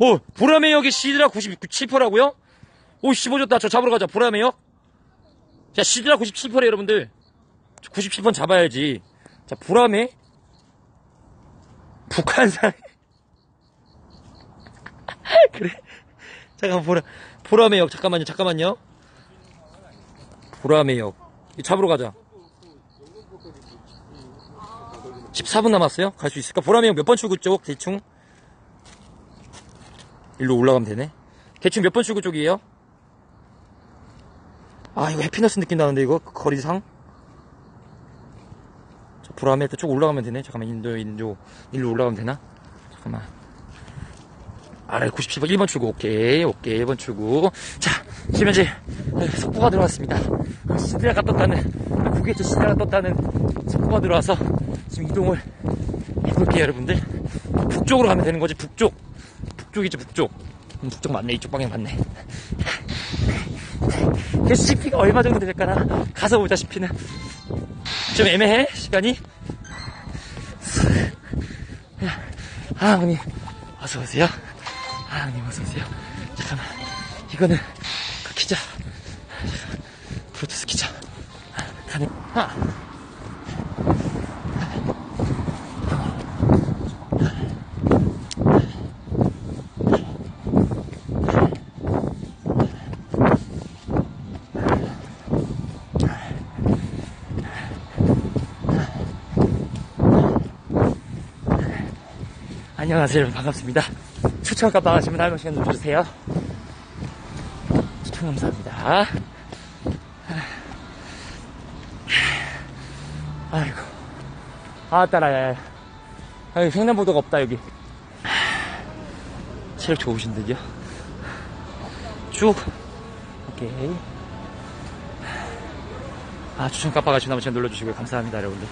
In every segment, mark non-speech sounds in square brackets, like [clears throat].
오, 보라매 역이 시드라 97%라고요? 오, 씹어줬다. 저 잡으러 가자. 보라매 역. 자, 시드라 97%래, 여러분들. 97번 잡아야지. 자, 보라매. 북한산. [laughs] 그래. 잠깐만, 보라, 보라매 역. 잠깐만요, 잠깐만요. 보라매 역. 이 잡으러 가자. 14분 남았어요? 갈 수 있을까? 보라매 역 몇 번 출구 쪽? 대충? 일로 올라가면 되네. 대충 몇 번 출구 쪽이에요? 아, 이거 해피너스 느낌 나는데, 이거? 그 거리상? 저 보라매 쪽 올라가면 되네. 잠깐만, 인도, 인도, 일로 올라가면 되나? 잠깐만. 아래 97번, 1번 출구. 오케이, 오케이, 1번 출구. 자, 지금 현재 속보가 들어왔습니다. 시드라가 떴다는, 북에서 시드라가 떴다는 속보가 들어와서 지금 이동을 해볼게요, 여러분들. 북쪽으로 가면 되는 거지, 북쪽. 북쪽이죠, 북쪽. 음, 북쪽 맞네, 이쪽 방향 맞네. [laughs] 그 CP가 얼마 정도 될까나? 가서 보자, CP는. 좀 애매해, 시간이. 아, 형님. 어서오세요. 아, 형님, 어서오세요. 잠깐만. 이거는, 그 기자. 브루투스 기자. 아, 가네. 아. 안녕하세요. 반갑습니다. 추천 값 나가시면 할머 시간 좀 주세요. 추천 감사합니다. 아이고. 아 따라야 여기 횡단보도가 없다 여기. 체력 좋으신데요? 쭉. 오케이. 아 추천 깜빡하시면 한번 눌러주시고요. 감사합니다 여러분들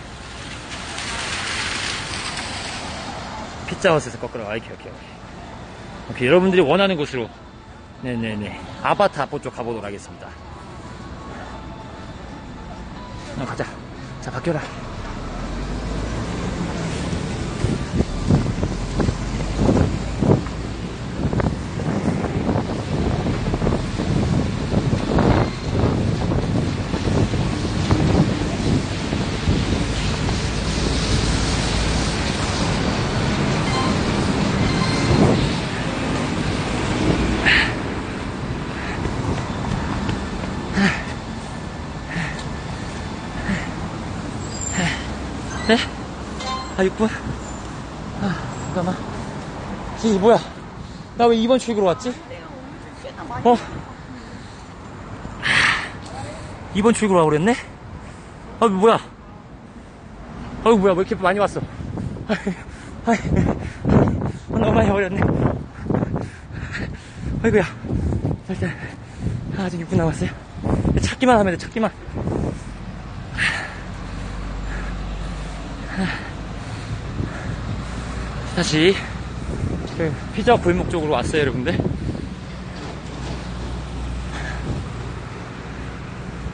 피자헛에서 거꾸로 아, 오케이 오케이 오케이 여러분들이 원하는 곳으로. 네네네. 아바타 앞보 쪽 가보도록 하겠습니다. 어, 가자. 자 바뀌어라 아 6분? 아 잠깐만. 이게 뭐야? 나 왜 2번 출구로 왔지? 어? 2번 출구로 와고 그랬네? 아 뭐야? 아유 뭐야? 왜 이렇게 많이 왔어. 아이, 너무 많이 버렸네. 아이고야. 일단 아직 6분 남았어요. 찾기만 하면 돼 찾기만 다시 그 피자 골목 쪽으로 왔어요 여러분들.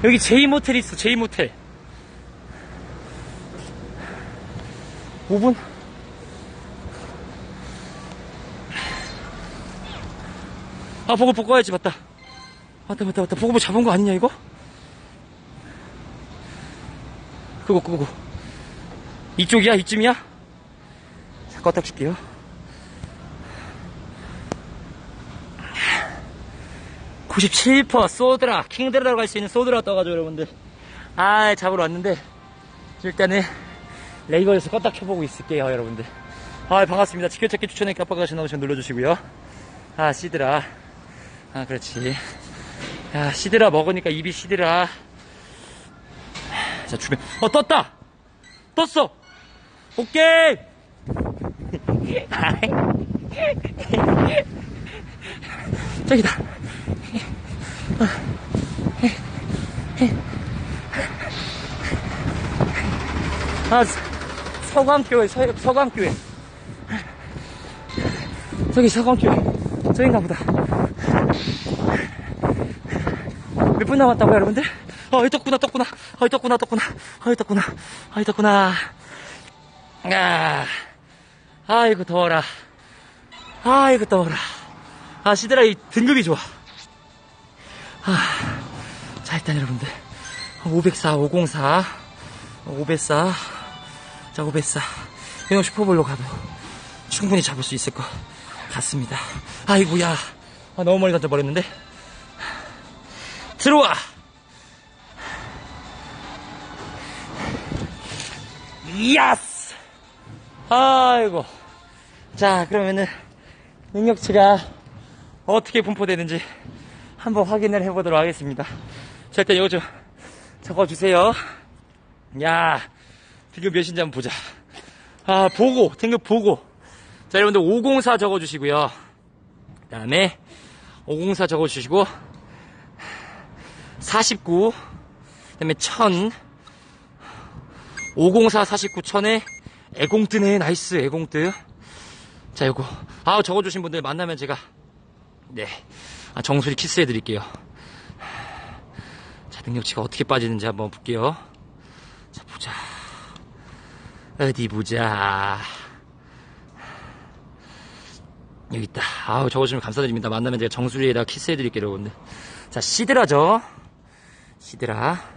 여기 제이 모텔 있어 제이 모텔. 5분 아 보고 보고 가야지 맞다. 맞다 맞다 맞다. 보고 뭐 잡은 거 아니냐 이거? 그거 그거 이쪽이야? 이쯤이야? 자 껐다 줄게요. (97% 소드라 킹드라로 갈수 있는 소드라 떠가지고 여러분들. 아 잡으러 왔는데 일단은 레이버에서 껐다 켜보고 있을게요 여러분들. 아 반갑습니다. 지켜찾기 추천해 깜빡하시 나오시면 눌러주시고요. 아 시드라. 아 그렇지. 야 시드라 먹으니까 입이 시드라. 자 주변. 어 떴다! 떴어! 오케이 [laughs] 저기다. 아 서광교회 서, 서광교회. 저기 서광교회. 저긴가 보다. 몇 분 남았다고요 여러분들? 어이 떴구나 떴구나 어이 떴구나 떴구나 어이 떴구나 어이 떴구나 아 아이고 더워라 아이고 더워라 아, 시드라 이 등급이 좋아. 아, 자, 일단 여러분들. 504, 504, 504, 자, 504. 이형 슈퍼볼로 가도 충분히 잡을 수 있을 것 같습니다. 아이고야. 아, 너무 멀리 던져버렸는데. 들어와! 야스! 아이고. 자, 그러면은, 능력치가 어떻게 분포되는지 한번 확인을 해보도록 하겠습니다. 자, 일단 이거 좀 적어주세요. 야, 등급 몇인지 한번 보자. 아, 보고, 등급 보고. 자, 여러분들 504 적어주시고요. 그 다음에 504 적어주시고, 49, 그 다음에 1000, 504, 49, 1000에 애공뜨네, 나이스, 애공뜨. 자, 요거. 아, 적어주신 분들 만나면 제가, 네. 아, 정수리 키스해 드릴게요. 자, 능력치가 어떻게 빠지는지 한번 볼게요. 자, 보자. 어디 보자. 여기 있다. 아우, 적어주시면 감사드립니다. 만나면 제가 정수리에다 키스해 드릴게요, 여러분들. 자, 시드라죠. 시드라.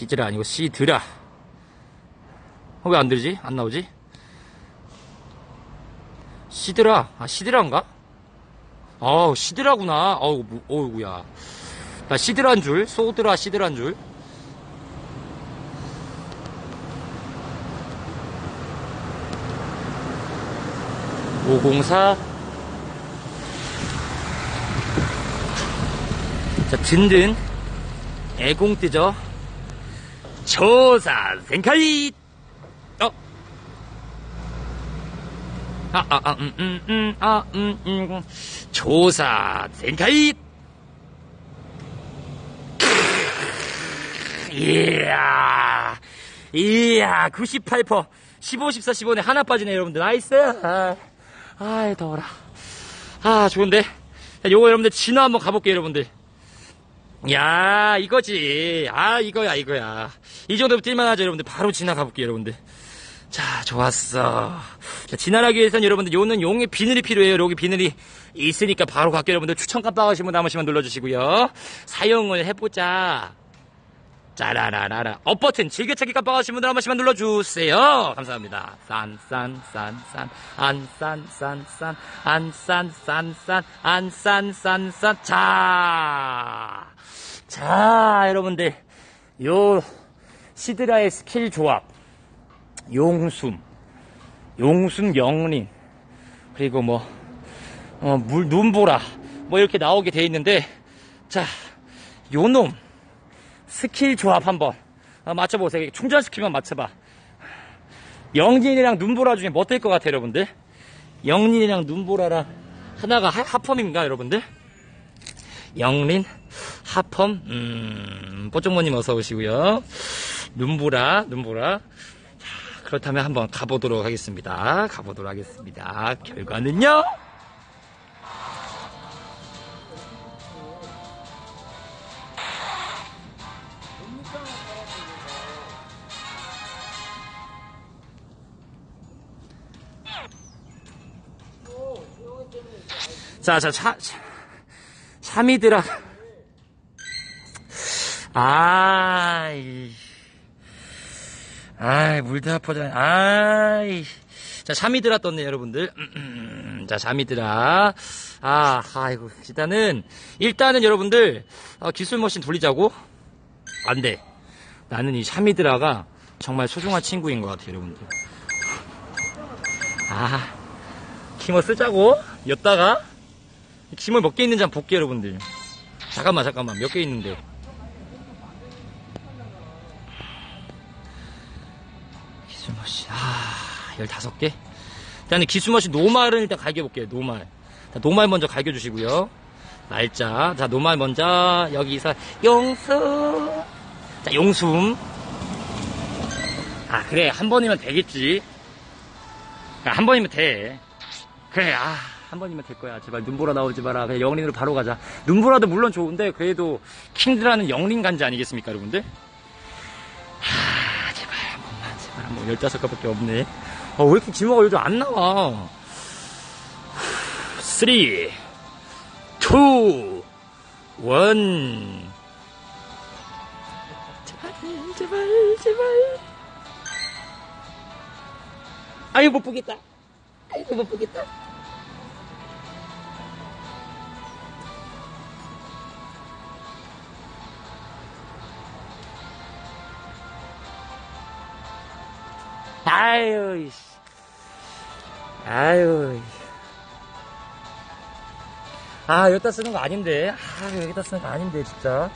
시드라 아니고 시드라. 어, 왜안 들지? 안 나오지? 시드라. 아, 시드라인가? 아우, 시드라구나. 어우, 무, 어우구야. 나 시드라인 줄, 소드라 시드라인 줄. 오공사 자, 든든 애공 뜨죠. 조사 생카이 어. 아, 아, 아, 음, 음, 음, 아, 음, 음. 조사 생카이 이야, 이야, 98%. 15, 14, 15에 하나 빠지네, 여러분들. 나이스. 아, 아이, 더워라. 아, 좋은데? 자, 요거 여러분들 진화 한번 가볼게요, 여러분들. 야, 이거지. 아, 이거야, 이거야. 이 정도면 뛸만하죠, 여러분들. 바로 진화 가볼게요, 여러분들. 자, 좋았어. 자, 진화하기 위해서는 여러분들, 요는 용의 비늘이 필요해요. 여기 비늘이 있으니까 바로 갈게요, 여러분들. 추천 한 번씩만 눌러주시고요. 사용을 해보자. 짜라라라라. 업 버튼 즐겨찾기 깜빡하신 분들 한 번씩만 눌러주세요. 감사합니다. 산, 산, 산, 산, 안, 산, 산, 산, 안, 산, 산, 산, 안, 산, 산, 산. 자. 자, 여러분들. 요, 시드라의 스킬 조합. 용숨. 용숨 영린. 그리고 뭐, 어, 물, 눈보라. 뭐 이렇게 나오게 돼 있는데, 자, 요 놈. 스킬 조합 한번 어, 맞춰보세요. 충전 스킬만 맞춰봐. 영진이랑 눈보라 중에 뭐뜰것 같아요, 여러분들? 영린이랑 눈보라랑 하나가 하, 합펌인가, 여러분들? 영린, 합펌, 음, 뽀종모님 어서 오시고요. 눈보라, 눈보라. 자, 그렇다면 한번 가보도록 하겠습니다. 가보도록 하겠습니다. 결과는요? 자, 자, 차, 차, 샤미드라. 아 이. 아이, 물대하포장, 아이. 자, 샤미드라 떴네, 여러분들. [clears throat] 자, 샤미드라. 아, 아이고. 일단은, 일단은 여러분들, 어, 기술 머신 돌리자고? 안 돼. 나는 이 샤미드라가 정말 소중한 친구인 것 같아요, 여러분들. 아, 키머 쓰자고? 였다가? 김을 몇개 있는지 한번 볼게요, 여러분들. 잠깐만, 잠깐만. 몇 개 있는데. 기술머신. 아, 15개? 일단은 기술머신 노말은 일단 갈겨볼게요, 노말. 자, 노말 먼저 갈겨주시고요. 날짜. 자, 노말 먼저, 여기서, 용수. 자, 용숨. 아, 그래. 한 번이면 되겠지. 야, 한 번이면 돼. 그래, 아. 한 번이면 될 거야. 제발 눈보라 나오지 마라. 그냥 영린으로 바로 가자. 눈보라도 물론 좋은데 그래도 킹드라는 영린 간지 아니겠습니까, 여러분들? 하, 제발 한 번만, 제발 한 번. 15개밖에 없네. 어, 왜 이렇게 지모가 요즘 안 나와? 3, 2, 1. 제발, 제발, 제발. 아유, 못 보겠다. 아유, 못 보겠다. 아유, 이씨. 아유. 아, 여기다 쓰는 거 아닌데. 아, 여기다 쓰는 거 아닌데, 진짜.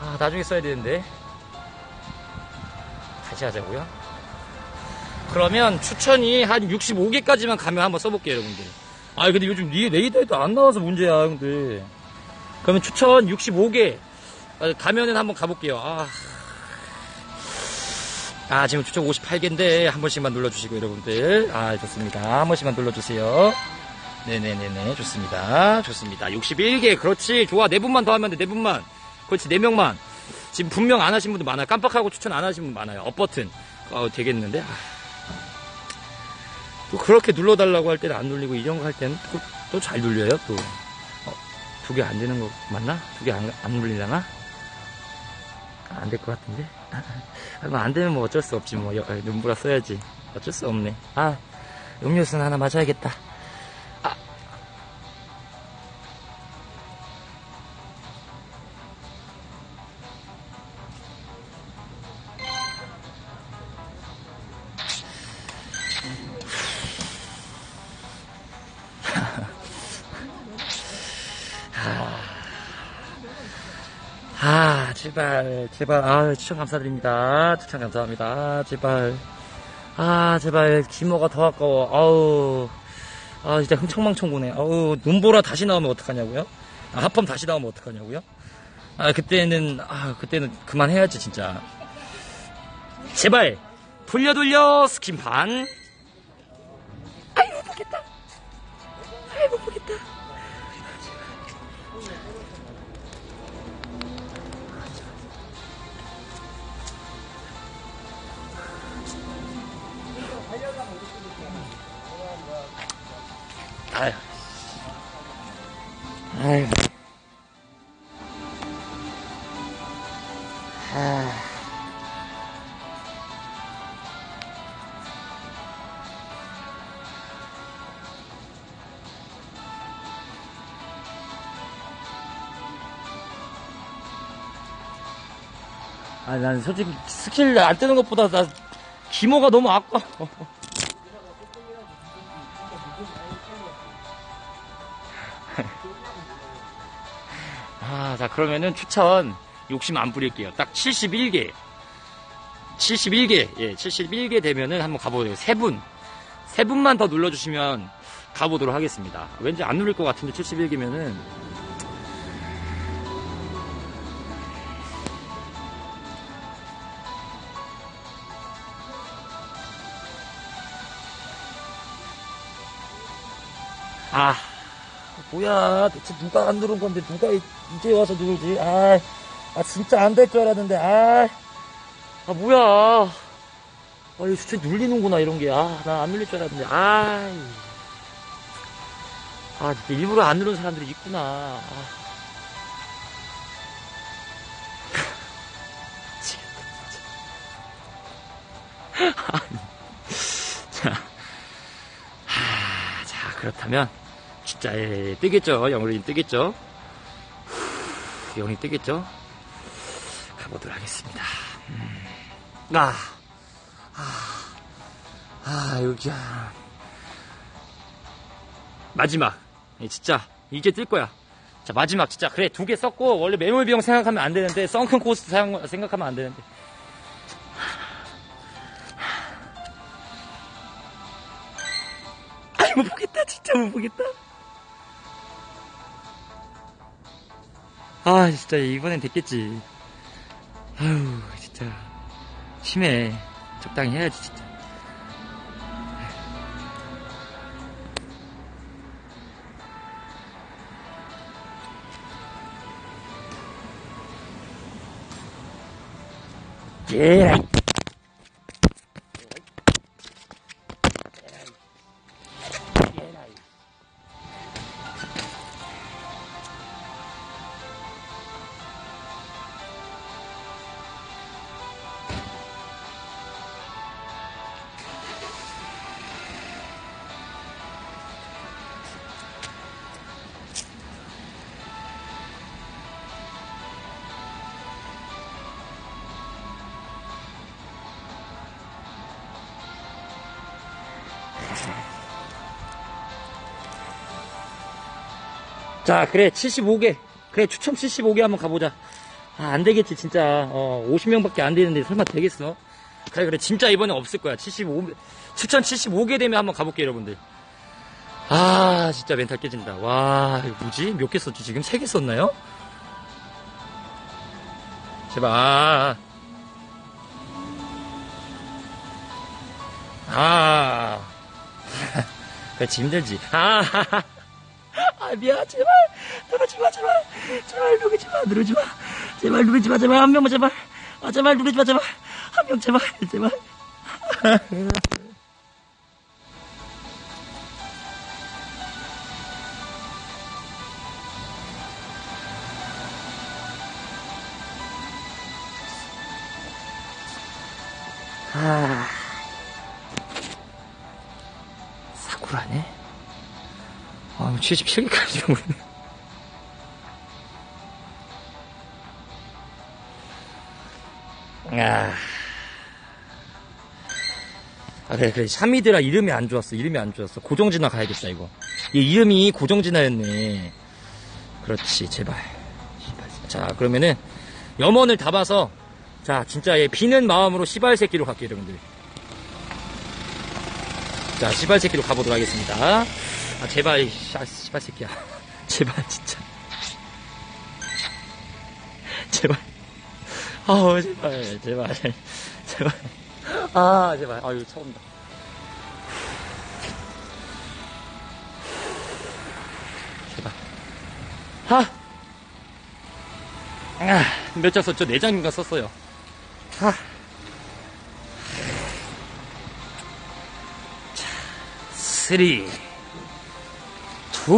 아, 나중에 써야 되는데. 다시 하자고요. 그러면 추천이 한 65개까지만 가면 한번 써볼게요, 여러분들. 아, 근데 요즘 리 레이더에도 안 나와서 문제야, 근데. 그러면 추천 65개. 아, 가면은 한번 가볼게요. 아. 아, 지금 추천 58개인데, 한 번씩만 눌러주시고, 여러분들. 아, 좋습니다. 한 번씩만 눌러주세요. 네네네네. 좋습니다. 좋습니다. 61개. 그렇지. 좋아. 네 분만 더 하면 돼. 네 분만. 그렇지. 네 명만. 지금 분명 안 하신 분도 많아요. 깜빡하고 추천 안 하신 분 많아요. 업버튼. 어, 되겠는데. 아. 또 그렇게 눌러달라고 할 때는 안 눌리고, 이런 거 할 때는 또 잘 눌려요, 또. 어, 두개 안 되는 거 맞나? 두 개 안, 안 눌리려나? 안 될 것 같은데? [laughs] 아, 뭐안 되면 뭐 어쩔 수 없지. 뭐 여- 눈보라 써야지. 어쩔 수 없네. 아 음료수는 하나 마셔야겠다 제발, 아, 추천 감사드립니다. 추천 감사합니다. 제발. 아, 제발, 기모가 더 아까워. 아우, 아, 진짜 흥청망청구네. 아우, 눈보라 다시 나오면 어떡하냐고요? 아, 하펌 다시 나오면 어떡하냐고요? 아, 그때는, 아, 그때는 그만해야지, 진짜. 제발, 돌려 돌려, 스킨판. 난 솔직히 스킬 안 뜨는 것보다 나 기모가 너무 아까워. 아, 자, 그러면은 추천 욕심 안 부릴게요. 딱 71개. 71개, 예, 71개 되면은 한번 가보세요. 세 분. 세 분만 더 눌러주시면 가보도록 하겠습니다. 왠지 안 누릴 것 같은데 71개면은. 아, 뭐야, 대체 누가 안 누른 건데, 누가 이- 이제 와서 누르지? 아, 아, 진짜 안 될 줄 알았는데, 아, 아, 뭐야. 아, 이 수채 눌리는구나, 이런 게. 아, 나 안 눌릴 줄 알았는데, 아, 아, 일부러 안 누른 사람들이 있구나. 아. [laughs] [laughs] 자, 하, 자, 그렇다면, 진짜 예, 예, 뜨겠죠? 영어로 뜨겠죠? 후, 영이 뜨겠죠? 가보도록 하겠습니다. 음. 아, 아, 아 여기야 마지막. 예, 진짜. 이제 뜰 거야. 자 마지막. 진짜 그래 두 개 썼고 원래 매몰 비용 생각하면 안 되는데 썬큰 코스트 사용, 생각하면 안 되는데. 못 보겠다. 진짜 못 보겠다 아 진짜 이번엔 됐겠지. 아유 진짜. 심해. 적당히 해야지 진짜. 예. 자, 그래, 75개. 그래, 추첨 75개 한번 가보자. 아, 안 되겠지, 진짜. 어, 50명 밖에 안 되는데 설마 되겠어? 그래, 그래, 진짜 이번에 없을 거야. 75, 추천 75개 되면 한번 가볼게요, 여러분들. 아, 진짜 멘탈 깨진다. 와, 이거 뭐지? 몇 개 썼지, 지금? 3개 썼나요? 제발, 아. 아. [laughs] 그렇지, 힘들지. 아, 아, [laughs] 미안, 제발. 누르지 마, 제발. 제발, 누르지 마, 누르지 마. 제발, 누르지 마, 제발. 한 명만, 제발. 아, 제발, 누르지 마, 제발. 한 명, 제발, 제발. [laughs] 77개까지 오네. 아. 아, 그래, 그래. 샤미드라 이름이 안 좋았어. 이름이 안 좋았어. 고정진화 가야겠다, 이거. 얘 이름이 고정진화였네. 그렇지, 제발. 자, 그러면은, 염원을 담아서, 자, 진짜 얘 비는 마음으로 시발 새끼로 갈게요, 여러분들. 자, 시발 새끼로 가보도록 하겠습니다. 아, 제발, 아, 시발 새끼야. [laughs] 제발, 진짜. 제발. 아우, 제발, 제발, 제발. 아, 제발. 아유, 처음다. 제발. 아! 아, 몇장 썼죠? 네 장인가 썼어요. 아. 자, 3, 2,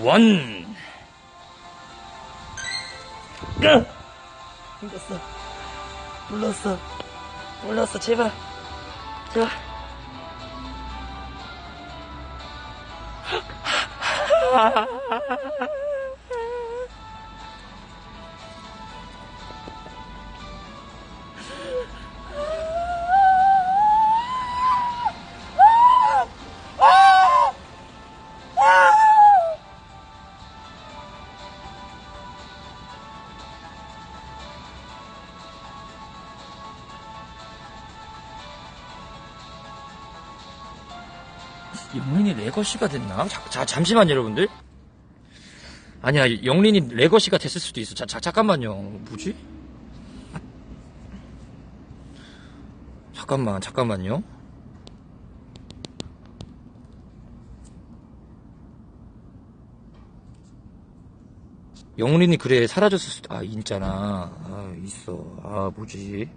1. 끄! 힘들었어. 불렀어. 불렀어. 제발. 제발. [laughs] 영린이 레거시가 됐나? 자, 자, 잠시만요, 여러분들. 아니야, 영린이 레거시가 됐을 수도 있어. 자, 자, 잠깐만요. 뭐지? 잠깐만, 잠깐만요. 영린이 그래, 사라졌을 수도, 아, 있잖아. 아, 있어. 아, 뭐지?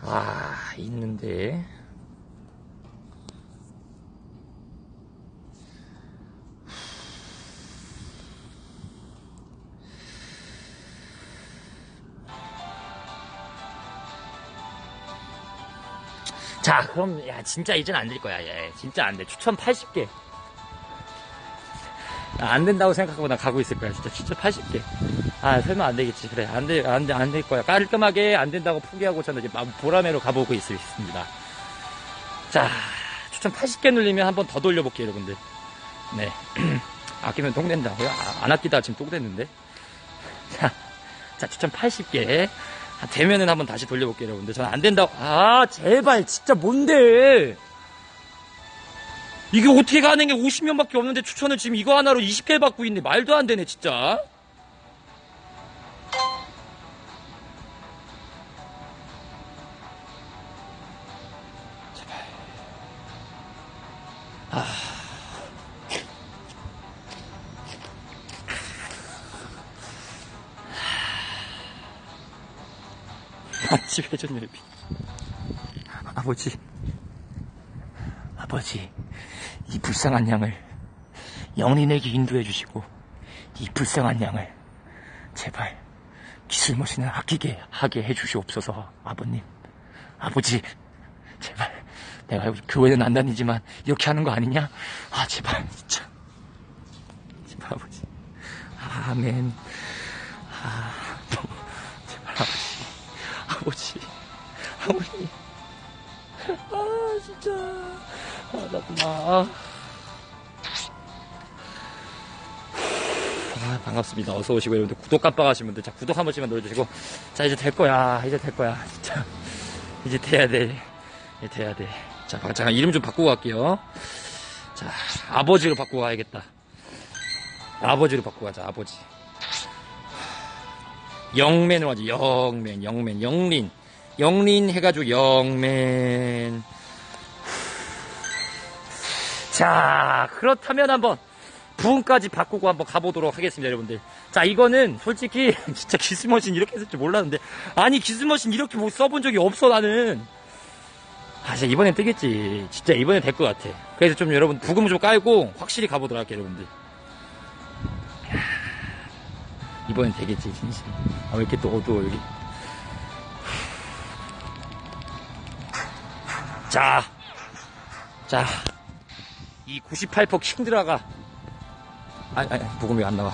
아, 있는데. 자, 그럼, 야, 진짜 이젠 안 될 거야, 얘. 진짜 안 돼. 추천 80개. 아, 안 된다고 생각하고 나 가고 있을 거야, 진짜. 추천 80개. 아, 설마 안 되겠지. 그래, 안 돼, 안 돼, 안 될 거야. 깔끔하게 안 된다고 포기하고 저는 이제 보라매로 가보고 있습니다. 자, 추천 80개 눌리면 한 번 더 돌려볼게요, 여러분들. 네. [clears throat] 아끼면 똥 된다고요? 아, 안 아끼다가 지금 똥 됐는데. [laughs] 자, 자, 추천 80개. 아, 되면은 한번 다시 돌려볼게요, 여러분들. 저는 안 된다고. 아, 제발, 진짜 뭔데? 이게 어떻게 가는 게 50명밖에 없는데 추천을 지금 이거 하나로 20개 받고 있네. 말도 안 되네, 진짜. 아침 회전 예비. 아버지, 아버지, 이 불쌍한 양을 영린에게 인도해 주시고, 이 불쌍한 양을 제발 기술머신을 아끼게 하게 해 주시옵소서, 아버님. 아버지, 제발. 내가 교회는 안 다니지만 이렇게 하는 거 아니냐? 아, 제발, 진짜. 제발, 아버지. 아멘. 아, 제발. 아버지. 아버지. 아, 진짜. 아, 나. 아. 아, 반갑습니다. 어서 오시고 여러분들 구독 깜빡하신 분들. 자 구독 한 번씩만 눌러주시고. 자 이제 될 거야. 이제 될 거야. 진짜. 이제 돼야 돼. 이제 돼야 돼 자 잠깐 이름 좀 바꾸고 갈게요. 자 아버지로 바꾸고 가야겠다. 아버지로 바꾸고 가자 아버지. 영맨으로 하지 영맨 영맨. 영린. 영린 해가지고 영맨 자 그렇다면 한번 부음까지 바꾸고 한번 가보도록 하겠습니다, 여러분들. 자, 이거는 솔직히 [laughs] 진짜 기스머신 이렇게 했을 줄 몰랐는데 아니 기스머신 이렇게 뭐 써본 적이 없어 나는. 아, 진짜 이번엔 뜨겠지. 진짜 이번엔 될 것 같아. 그래서 좀 여러분 부금 좀 깔고 확실히 가보도록 할게요, 여러분들. 이번엔 되겠지, 진심. 아, 왜 이렇게 또 어두워, 여기. 자, 자, 이 98% 킹드라가 아니, 아니, 부금이 안 나와.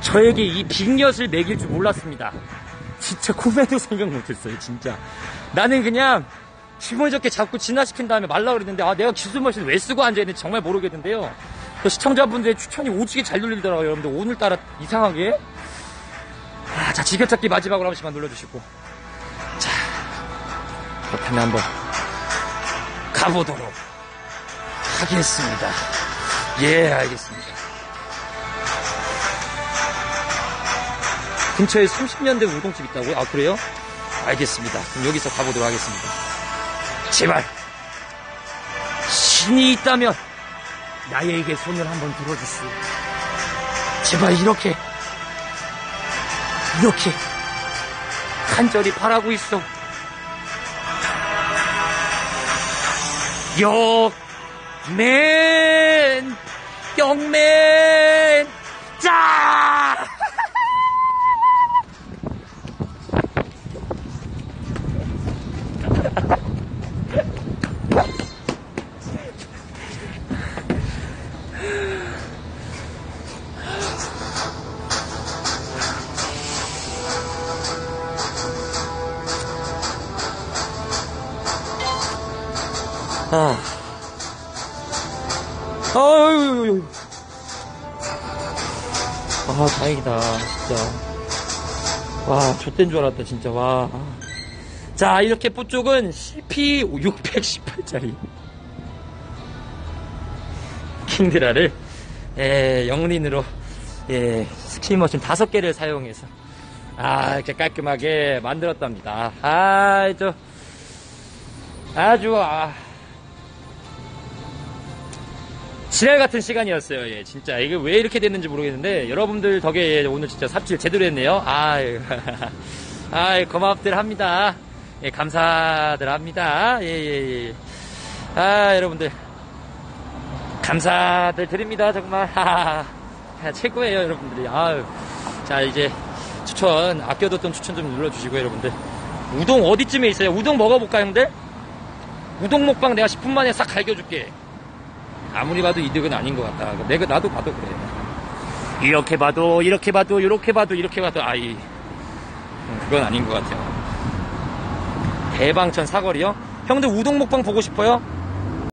저에게 이 빅엿을 먹일 줄 몰랐습니다. 진짜 꿈에도 생각 못했어요, 진짜. 나는 그냥 기분 좋게 자꾸 진화시킨 다음에 말라 그랬는데, 아, 내가 기술머신을 왜 쓰고 앉아있는지 정말 모르겠는데요. 그 시청자분들의 추천이 오지게 잘 눌리더라고요, 여러분들. 오늘따라 이상하게. 아, 자, 지겨찾기 마지막으로 한 번씩만 눌러주시고. 자, 그렇다면 한번 가보도록 하겠습니다. 예, 알겠습니다. 근처에 30년 된 우동집 있다고요? 아, 그래요? 알겠습니다. 그럼 여기서 가보도록 하겠습니다. 제발, 신이 있다면, 나에게 손을 한번 들어주시오. 제발, 이렇게, 이렇게, 간절히 바라고 있어. 역맨! 영맨! 아. 아유, 아, 다행이다, 진짜. 와, 좆된 줄 알았다, 진짜, 와. 자, 이렇게 뽀쪽은 CP618짜리. 킹드라를, 예, 영린으로, 예, 스키머신 다섯 개를 사용해서, 아, 이렇게 깔끔하게 만들었답니다. 아, 저, 아주, 아. 지랄 같은 시간이었어요. 예, 진짜 이게 왜 이렇게 됐는지 모르겠는데 여러분들 덕에 예, 오늘 진짜 삽질 제대로 했네요. 아, [laughs] 아, 고맙들 합니다. 예, 감사들 합니다. 예, 예, 예. 아, 여러분들 감사들 드립니다. 정말 [laughs] 최고예요, 여러분들이. 아유, 자 이제 추천 아껴뒀던 추천 좀 눌러주시고 여러분들 우동 어디쯤에 있어요? 우동 먹어볼까 형들? 우동 먹방 내가 10분 만에 싹 갈겨줄게. 아무리 봐도 이득은 아닌 것 같다. 내가 나도 봐도 그래. 이렇게 봐도 이렇게 봐도 이렇게 봐도 이렇게 봐도 아이 그건 아닌 것 같아요. 대방천 사거리요? 형들 우동 먹방 보고 싶어요?